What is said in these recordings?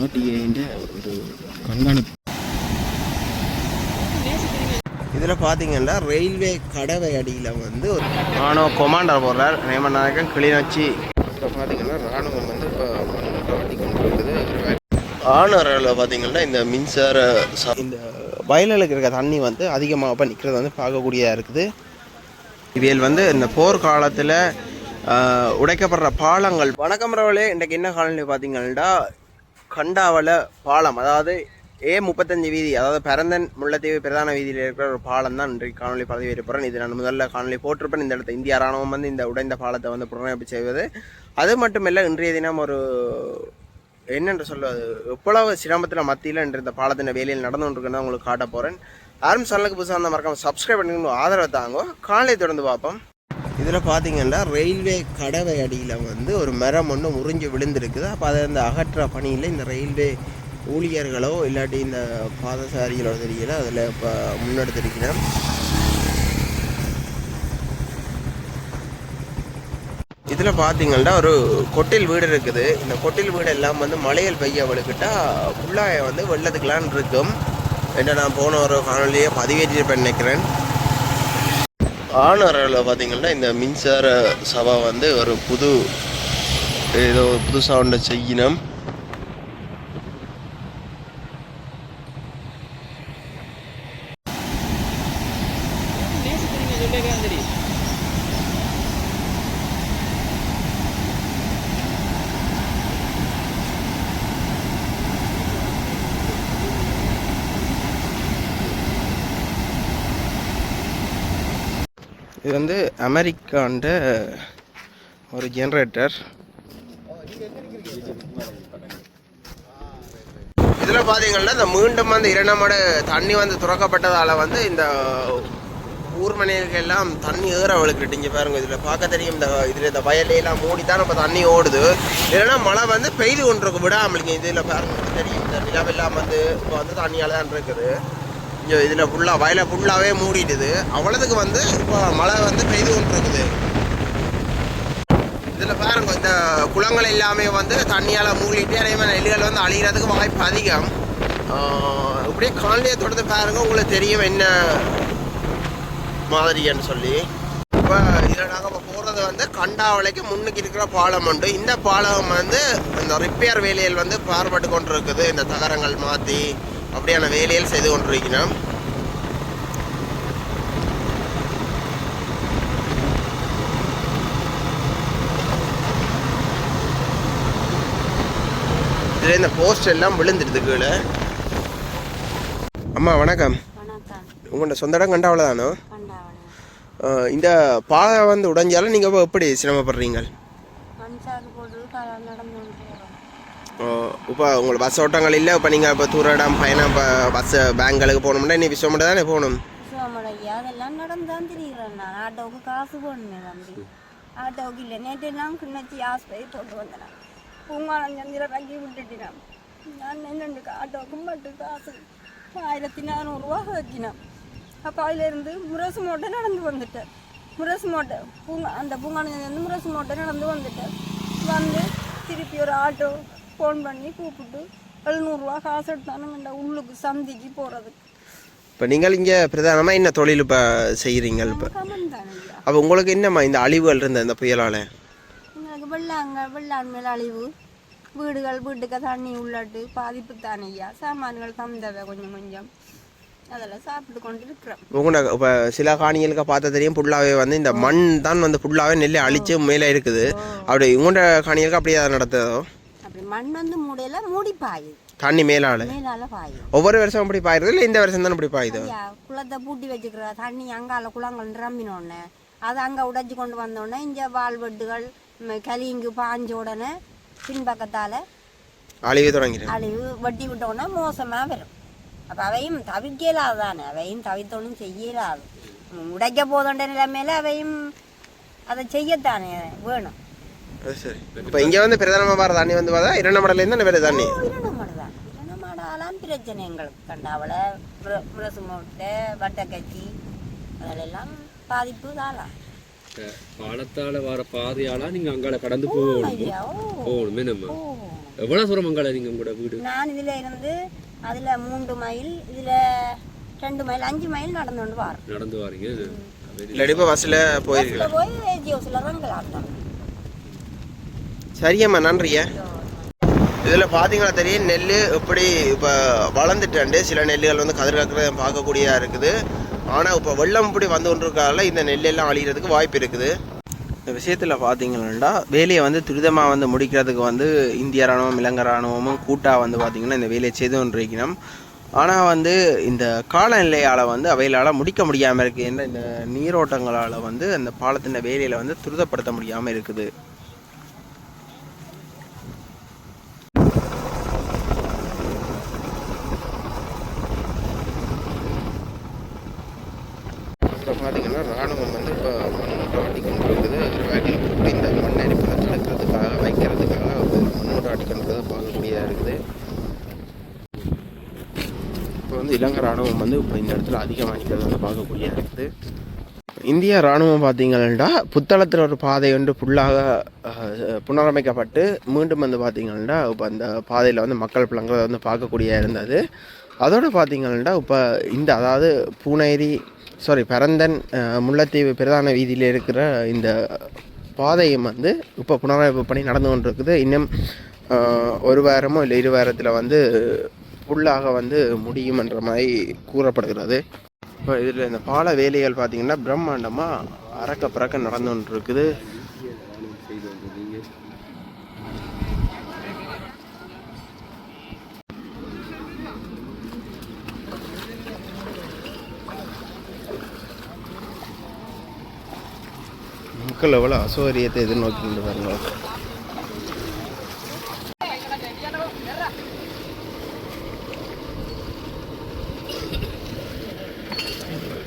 ஆர்டிஐൻ്റെ ஒரு கண்காணிப்பு. இதில் பார்த்தீங்கன்னா ரயில்வே கடவை அடியில் வந்து ஒரு ராணுவ கொமாண்டர் போடுறார் நேமநாயகன் கிளிநொச்சி. இதில் பார்த்தீங்கன்னா ராணுவம் வந்து இப்போ காட்டி கொண்டு இருக்குது ஆனரில் பார்த்தீங்கன்னா இந்த மின்சார இந்த வயலுக்கு இருக்க தண்ணி வந்து அதிகமாக இப்போ நிற்கிறது வந்து பார்க்கக்கூடியதாக இருக்குது. இவியல் வந்து இந்த போர்க்காலத்தில் உடைக்கப்படுற பாலங்கள். வணக்கம் ரவலே இன்றைக்கு என்ன காலனி பார்த்தீங்கன்னா கண்டாவல பாலம் அதாவது ஏ முப்பத்தஞ்சு வீதி அதாவது பரந்தன் முல்லைத்தீவு பிரதான வீதியில் இருக்கிற ஒரு பாலம் தான் இன்றைக்கு காணொலி பதவி ஏற்படுறேன் இது நான் முதல்ல காணொலி போட்டிருப்பேன். இந்த இடத்த இந்திய ராணுவம் வந்து இந்த உடைந்த பாலத்தை வந்து புனரமைப்பு செய்வது. அது மட்டுமில்லை இன்றைய தினம் ஒரு என்னென்று சொல்வது எவ்வளவு சிரமத்தில் மத்தியில் இன்று இந்த பாலத்தின் வேலையில் நடந்து கொண்டிருக்குன்னு உங்களுக்கு காட்ட போகிறேன் யாரும் சேனலுக்கு புதுசாக அந்த மறக்காமல் சப்ஸ்கிரைப் பண்ணிக்கணும் ஆதரவை தாங்க காலையை தொடர்ந்து பார்ப்போம். இதில் பார்த்தீங்கன்னா ரயில்வே கடவை அடியில் வந்து ஒரு மரம் ஒன்று முறிஞ்சு விழுந்திருக்குது. அப்போ அதை அந்த அகற்ற பணியில் இந்த ரயில்வே ஊழியர்களோ இல்லாட்டி இந்த பாதசாரிகளோ தெரியல அதில் இப்போ முன்னெடுத்திருக்கிறேன் இதில் பார்த்தீங்கன்னா ஒரு கொட்டில் வீடு இருக்குது. இந்த கொட்டில் வீடு எல்லாம் வந்து மலையில் பெய்ய வழுக்கிட்டா ஃபுல்லாக வந்து வெள்ளத்துக்கலான் இருக்கும் என்ன நான் போன ஒரு காணொலியை பதிவேற்றிருப்பேன் நினைக்கிறேன். ஆனரில் பார்த்தீங்கன்னா இந்த மின்சார சபா வந்து ஒரு புது ஏதோ புதுசாக ஒன்றை செய்யணும். இது வந்து அமெரிக்காண்ட ஒரு ஜென்ரேட்டர் இதில் பார்த்தீங்கன்னா இந்த மீண்டும் வந்து இரண்டாம் மட தண்ணி வந்து துறக்கப்பட்டதால் வந்து இந்த ஊர்மனைகளுக்கு எல்லாம் தண்ணி ஏற அவளுக்கு இங்கே பாருங்க இதில் பார்க்க தெரியும். இந்த இதில் இந்த வயலையெல்லாம் மூடி தான் இப்போ தண்ணி ஓடுது. இல்லைன்னா மழை வந்து பெய்து கொண்டிருக்கு விடாமலிங்க இதில் பாருங்க தெரியும். இந்த நிலவெல்லாம் வந்து இப்போ வந்து தண்ணியால் தான் இருக்குது. கொஞ்சம் இதில் ஃபுல்லாக வயலை ஃபுல்லாகவே மூடிடுது அவ்வளோதுக்கு வந்து இப்போ மழை வந்து பெய்து கொண்டிருக்குது. இதில் பாருங்க இந்த குளங்கள் எல்லாமே வந்து தண்ணியால் மூடிட்டு அதே மாதிரி நெல்லுகள் வந்து அழிகிறதுக்கு வாய்ப்பு அதிகம். இப்படியே காலையை தொடர்ந்து பாருங்க உங்களுக்கு தெரியும் என்ன மாதிரின்னு சொல்லி. இப்போ இதில் நாங்கள் இப்போ போகிறது வந்து கண்டாவளைக்கு முன்னுக்கு இருக்கிற பாலம் உண்டு. இந்த பாலம் வந்து இந்த ரிப்பேர் வேலையில் வந்து பார்பட்டு கொண்டு இருக்குது இந்த தகரங்கள் மாற்றி அப்படியான வேலையில் செய்து கொண்டிருக்கிறோம் இதில் இந்த போஸ்ட் எல்லாம் விழுந்துடுது கீழே. அம்மா வணக்கம். உங்களோட சொந்த இடம் கண்டாவளை தானோ இந்த பாதை வந்து உடைஞ்சாலும் நீங்கள் எப்படி சிரமப்படுறீங்க மனுஷாக்கு போட்டு காலம் நடந்து கொண்டு போகிறோம் இப்போ உங்களுக்கு பஸ் ஓட்டங்கள் இல்லை இப்போ நீங்கள் இப்போ தூர இடம் பயணம் இப்போ பஸ் பேங்களுக்கு போகணும்னா நீ விஷயம் மட்டும் தானே போகணும் அதெல்லாம் நடந்தான் தெரியுறேன் நான். ஆட்டோவுக்கு காசு போடணுமே தம்பி. ஆட்டோவுக்கு இல்லை. நேற்று நான் கிண்ணச்சி ஆஸ்பத்திரி போட்டு வந்தேன். பூங்காலம் சந்திர ரங்கி விட்டுட்டினான் நான் என்னண்டு ஆட்டோவுக்கு மட்டும் காசு. ஆயிரத்தி நானூறுரூவா வைக்கினேன் அப்போ அதிலேருந்து முரசு மோட்டை நடந்து வந்துட்டேன். முரசு மோட்டை பூங்கா அந்த பூங்கானத்துலேருந்து முரசு மோட்டை நடந்து வந்துட்டேன். வந்து திருப்பி ஒரு ஆட்டோ ஃபோன் பண்ணி கூப்பிட்டு எழுநூறுவா காசு எடுத்தானுங்கண்டா உள்ளுக்கு சந்திக்கு போகிறதுக்கு இப்போ நீங்கள் இங்கே பிரதானமாக என்ன தொழில் இப்போ செய்கிறீங்க இப்போ? அப்போ உங்களுக்கு என்னம்மா இந்த அழிவுகள் இருந்த இந்த புயலால்? எங்களுக்கு வெள்ளாங்க வெள்ளாண் மேல் அழிவு. வீடுகள் வீட்டுக்கு தண்ணி உள்ளாட்டு பாதிப்பு தானே ஐயா. சாமான்கள் தந்தவை கொஞ்சம் கொஞ்சம். அதெல்லாம் சாப்பிட்டு கொண்டு இருக்கிறோம். உங்களோட இப்போ சில காணிகளுக்கு பார்த்தா தெரியும் ஃபுல்லாகவே வந்து இந்த மண் தான் வந்து ஃபுல்லாகவே நெல்லை அழிச்சு மேலே இருக்குது. அப்படி உங்களோட காணிகளுக்கு அப்படியே அதை நடத்துதோ? மண் வந்து மூடையில மூடி பாயுது தண்ணி மேலால்? மேலால பாயும். ஒவ்வொரு வருஷம் அப்படி பாயுறது இல்லை இந்த வருஷம் தானே அப்படி பாயுதோ? குளத்தை பூட்டி வச்சுக்கிற தண்ணி அங்கால குளங்கள் நிரம்பினோடனே அது அங்கே உடைச்சு கொண்டு வந்தோடனே இங்கே வால்வெட்டுகள் ம், கலிங்கு பாஞ்ச உடனே பின்பக்கத்தால் அழிவு தொடங்கிடும். அழிவு வட்டி விட்டோன்னா மோசமாக வரும். அப்போ அவையும் தவிர்க்கலாது தானே? அவையும் தவிர்த்தொன்னும் செய்யலாது. உடைக்க போதோன்ற நிலைமையில அவையும் அதை செய்யத்தானே வேணும். அது சரி. இப்போ இங்கே வந்து பிரதானமாக வர தண்ணி வந்து பார்த்தா இரண்டு மடலேருந்து தானே? வருது தண்ணி இரணமாடு தான் இரணமாடாலாம் பிரச்சனை எங்களுக்கு கண்டாவளை முரசு மூட்டை வட்டக்கச்சி அதிலெல்லாம் பாதிப்பு தாளாம் பாலத்தால வர பாதையால நீங்க அங்கால கடந்து போகணும்? போகணுமே நம்ம. எவ்வளவு தூரம் அங்கால நீங்க உங்களோட வீடு? நான் இதில் இருந்து அதில் மூன்று மைல் இதில் ரெண்டு மைல் அஞ்சு மைல் நடந்து கொண்டு வரேன். நடந்து வாரீங்க. பஸ்ஸில் போயிருக்கல பஸ்ஸில் போய் ஏஜி ஹவுஸில் தான் சரியம்மா நன்றியா. இதில் பார்த்தீங்கன்னா தெரியும் நெல் இப்படி இப்போ வளர்ந்துட்டாண்டு. சில நெல்லுகள் வந்து கதிர் கக்கிறத பார்க்கக்கூடியதாக இருக்குது. ஆனால் இப்போ வெள்ளம் இப்படி வந்து கொண்டிருக்கால இந்த நெல்லெல்லாம் அழிகிறதுக்கு வாய்ப்பு இருக்குது. இந்த விஷயத்தில் பார்த்தீங்கன்னா வேலையை வந்து துரிதமாக வந்து முடிக்கிறதுக்கு வந்து இந்திய ராணுவம் இலங்கை ராணுவமும் கூட்டாக வந்து பார்த்திங்கன்னா இந்த வேலையை செய்து கொண்டிருக்கணும். ஆனால் வந்து இந்த காலநிலையால் வந்து அவைகளால் முடிக்க முடியாமல் இருக்குது என்ற இந்த நீரோட்டங்களால் வந்து அந்த பாலத்தின் வேலையில் வந்து துரிதப்படுத்த முடியாமல் இருக்குது. இப்போ பார்த்தீங்கன்னா ராணுவம் வந்து இப்போ மண்ணோட்டாட்டி கொண்டு இருக்குது வேட்டில் போட்டு இந்த மண்ணரிப்பை தடுக்கிறதுக்காக வைக்கிறதுக்காக மண்ணோட்டாட்டி கொண்டு இருக்கிறத பார்க்கக்கூடியதாக இருக்குது. இப்போ வந்து இலங்கை ராணுவம் வந்து இப்போ இந்த இடத்துல அதிகமாக நிற்கிறது வந்து பார்க்கக்கூடியதாக இருக்குது. இந்திய ராணுவம் பார்த்தீங்கன்னா புத்தளத்தில் ஒரு பாதை வந்து ஃபுல்லாக புனரமைக்கப்பட்டு மீண்டும் வந்து பார்த்தீங்கன்னா இப்போ அந்த பாதையில் வந்து மக்கள் புலங்கிறத வந்து பார்க்கக்கூடிய இருந்தது. அதோடு பார்த்தீங்கன்னா இப்போ இந்த அதாவது பூனேரி சாரி பரந்தன் முல்லைத்தீவு பிரதான வீதியில் இருக்கிற இந்த பாதையும் வந்து இப்போ புனரமைப்பு பணி நடந்து கொண்டிருக்குது. இன்னும் ஒரு வாரமோ இல்லை இரு வாரத்தில் வந்து ஃபுல்லாக வந்து முடியுமன்ற மாதிரி கூறப்படுகிறது. இப்போ இதில் இந்த பால வேலைகள் பார்த்திங்கன்னா பிரம்மாண்டமாக அறக்க பறக்க நடந்து கொண்டு இருக்குது மக்கள் எவ்வளோ அசௌகரியத்தை எதிர்நோக்கி கொண்டு பாருங்க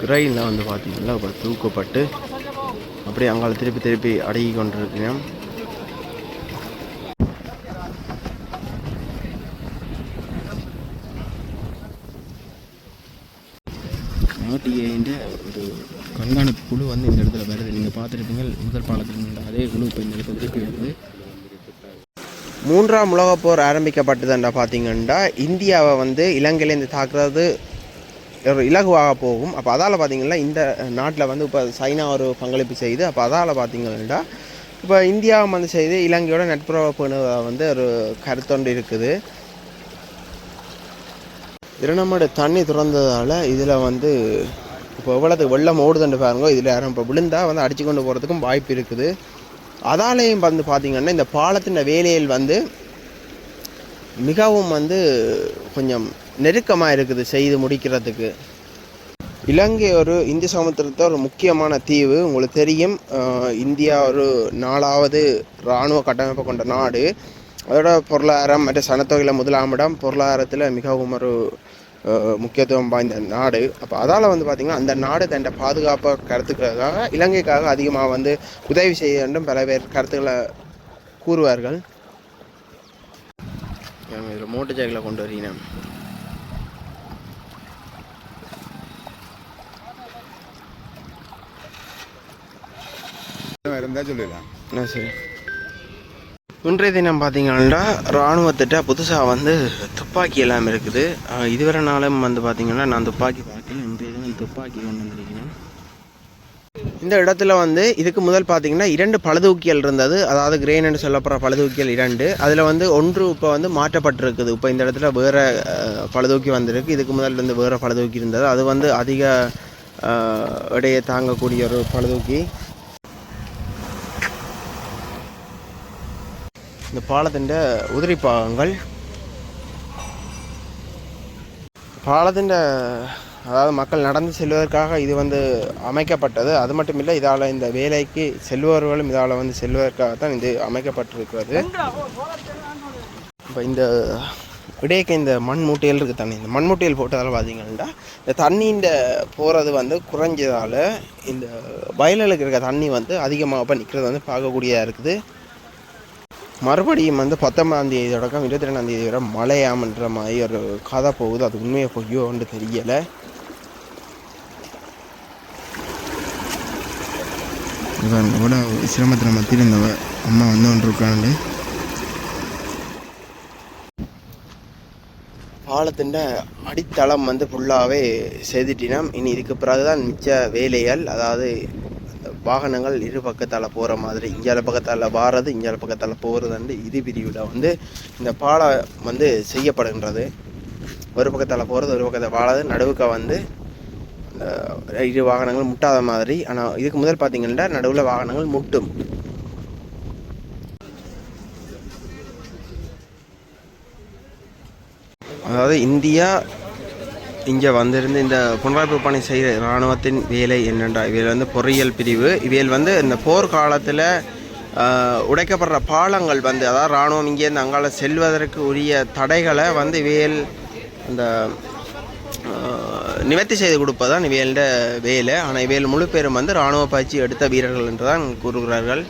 கிரைன்லாம் வந்து பார்த்தீங்கன்னா இப்போ தூக்கப்பட்டு அப்படியே அங்கால திருப்பி திருப்பி அடங்கி கொண்டிருக்கிறேன். ஒரு கண்காணிப்பு குழு வந்து இந்த இடத்துல வருது நீங்கள் பார்த்துருப்பீங்க முதல் பாலத்தில் இருந்த அதே குழு இப்போ இந்த இடத்துல திருப்பி வருது. மூன்றாம் உலகப் போர் ஆரம்பிக்கப்பட்டதுண்டா பார்த்தீங்கன்னா இந்தியாவை வந்து இலங்கையிலேருந்து தாக்குறது ஒரு இலகுவாக போகும். அப்போ அதால் பார்த்தீங்கன்னா இந்த நாட்டில் வந்து இப்போ சைனா ஒரு பங்களிப்பு செய்யுது அப்போ அதால் பார்த்தீங்கன்னா இப்போ இந்தியாவும் வந்து செய்து இலங்கையோட நட்புறவு பேணுவதா வந்து ஒரு கருத்தொண்டு இருக்குது. திருநமடு தண்ணி திறந்ததால் இதில் வந்து இப்போ எவ்வளோது வெள்ளம் ஓடுதுன்னு பாருங்க இதில் யாரும் இப்போ விழுந்தால் வந்து அடிச்சு கொண்டு போகிறதுக்கும் வாய்ப்பு இருக்குது. அதாலேயும் வந்து பார்த்திங்கன்னா இந்த பாலத்தின் வேலையில் வந்து மிகவும் வந்து கொஞ்சம் நெருக்கமாக இருக்குது செய்து முடிக்கிறதுக்கு. இலங்கை ஒரு இந்திய சமுத்திரத்தை ஒரு முக்கியமான தீவு உங்களுக்கு தெரியும். இந்தியா ஒரு நாலாவது இராணுவ கட்டமைப்பு கொண்ட நாடு. அதோட பொருளாதாரம் மற்ற சனத்தொகையில் முதலாம் இடம் பொருளாதாரத்தில் மிகவும் ஒரு முக்கியத்துவம் வாய்ந்த நாடு. அப்போ அதால் வந்து பார்த்திங்கன்னா அந்த நாடு தன்னை பாதுகாப்பை கருத்துக்கிறதுக்காக இலங்கைக்காக அதிகமாக வந்து உதவி செய்ய வேண்டும் பல பேர் கருத்துக்களை கூறுவார்கள். இதில் மோட்டர் சைக்கிளை கொண்டு வரீங்க. இருந்தால் சொல்லலாம் என்ன சரி? இன்றைய தினம் பார்த்தீங்கன்னா இராணுவத்திட்ட புதுசாக வந்து துப்பாக்கி எல்லாம் இருக்குது. இதுவரை நாளும் வந்து பார்த்தீங்கன்னா நான் துப்பாக்கி பார்க்கல. இன்றைய தினம் துப்பாக்கி கொண்டு வந்திருக்கிறேன். இந்த இடத்துல வந்து இதுக்கு முதல் பார்த்தீங்கன்னா இரண்டு பழுதூக்கியல் இருந்தது. அதாவது கிரெயின்னு சொல்லப்படுற பழுதூக்கியல் இரண்டு. அதில் வந்து ஒன்று இப்போ வந்து மாற்றப்பட்டிருக்குது. இப்போ இந்த இடத்துல வேறு பழுதூக்கி வந்திருக்கு. இதுக்கு முதல் வந்து வேறு பழுதூக்கி இருந்தது. அது வந்து அதிக அஹ், தாங்கக்கூடிய ஒரு பழுதூக்கி. இந்த பாலத்தின் உதிரி பாகங்கள். பாலத்தின் அதாவது மக்கள் நடந்து செல்வதற்காக இது வந்து அமைக்கப்பட்டது. அது மட்டும் இல்லை இதால் இந்த வேலைக்கு செல்பவர்களும் இதால் வந்து செல்வதற்காக தான் இது அமைக்கப்பட்டிருக்கிறது. இப்போ இந்த இடையக்க இந்த மண் மூட்டையில் இருக்குது தண்ணி. இந்த மண் மூட்டையில் போட்டதால் பார்த்தீங்கன்னா இந்த தண்ணின்ற போகிறது வந்து குறைஞ்சதால் இந்த வயலுக்கு இருக்க தண்ணி வந்து அதிகமாக இப்போ நிற்கிறது வந்து பார்க்கக்கூடியதாக இருக்குது. மறுபடியும் வந்து பத்தொன்பதாம் தேதி தொடக்கம் இருபத்தி ரெண்டாம் தேதி வரை மழையாமன்ற மாதிரி ஒரு கதை போகுது. அது உண்மையை பொய்யோன்னு தெரியலை. பாருங்க கூட சிரமத்தில் மத்தியில் இந்த அம்மா வந்து ஒன்று இருக்காண்டு பாலத்தின் அடித்தளம் வந்து ஃபுல்லாகவே செய்துட்டினோம். இனி இதுக்கு பிறகு தான் மிச்ச வேலைகள் அதாவது வாகனங்கள் இரு பக்கத்தால் போகிற மாதிரி இஞ்சால பக்கத்தால் வாரது இஞ்சால பக்கத்தால் வந்து இரு பிரிவில் வந்து இந்த பாலம் வந்து செய்யப்படுகின்றது. ஒரு பக்கத்தால் போகிறது ஒரு பக்கத்தில் வாழது நடுவுக்க வந்து இரு வாகனங்கள் முட்டாத மாதிரி. ஆனால் இதுக்கு முதல் பார்த்தீங்கன்னா நடுவில் வாகனங்கள் முட்டும். அதாவது இந்தியா இங்கே வந்திருந்து இந்த புனரமைப்பு பணி செய்கிற இராணுவத்தின் வேலை என்னென்றா? இவையில் வந்து பொறியியல் பிரிவு. இவையில் வந்து இந்த போர் காலத்தில் உடைக்கப்படுற பாலங்கள் வந்து அதாவது இராணுவம் இங்கேருந்து அங்கால செல்வதற்கு உரிய தடைகளை வந்து இவையில் அந்த நிவர்த்தி செய்து கொடுப்பதுதான் இவையல்ட வேலை. ஆனால் இவையில் முழு பேரும் வந்து இராணுவ பயிற்சி எடுத்த வீரர்கள் என்று தான் கூறுகிறார்கள்.